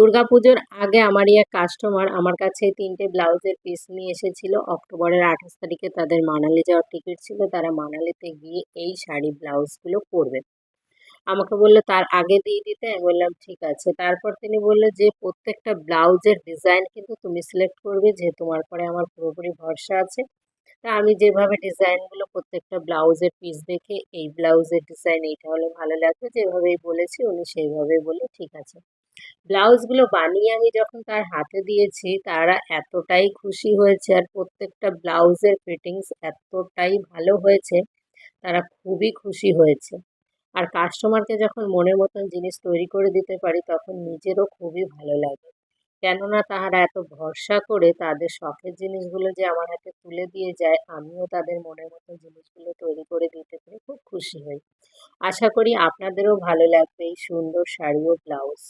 দুর্গাপুজোর আগে আমারই এক কাস্টমার আমার কাছে তিনটে ব্লাউজের পিস নিয়ে এসেছিল। অক্টোবরের আঠাশ তারিখে তাদের মানালি যাওয়ার টিকিট ছিল। তারা মানালিতে গিয়ে এই শাড়ি, ব্লাউজগুলো পরবে। আমাকে বলল, তার আগে দিয়ে দিতে? আমি বললাম, ঠিক আছে। তারপর তিনি বলল যে, প্রত্যেকটা ব্লাউজের ডিজাইন কিন্তু তুমি সিলেক্ট করবে, যে তোমার পরে আমার পুরোপুরি ভরসা আছে। তা আমি যেভাবে ডিজাইনগুলো প্রত্যেকটা ব্লাউজের পিস দেখে, এই ব্লাউজের ডিজাইন এইটা হলে ভালো লাগবে। যেভাবেই বলেছি, উনি সেইভাবেই বলে ঠিক আছে। ব্লাউজগুলো বানিয়ে আমি যখন তার হাতে দিয়েছি, তারা এতটাই খুশি হয়েছে আর প্রত্যেকটা ব্লাউজের ফিটিংস এতটাই ভালো হয়েছে, তারা খুবই খুশি হয়েছে। আর কাস্টমারকে যখন মনের মতন জিনিস তৈরি করে দিতে পারি, তখন নিজেরও খুবই ভালো লাগে। কেননা তাহারা এত ভরসা করে তাদের শখের জিনিসগুলো যে আমার হাতে তুলে দিয়ে যায়, আমিও তাদের মনের মতো জিনিসগুলো তৈরি করে দিতে পেরে খুব খুশি হই। আশা করি আপনাদেরও ভালো লাগবে এই সুন্দর শাড়ি ও ব্লাউজ।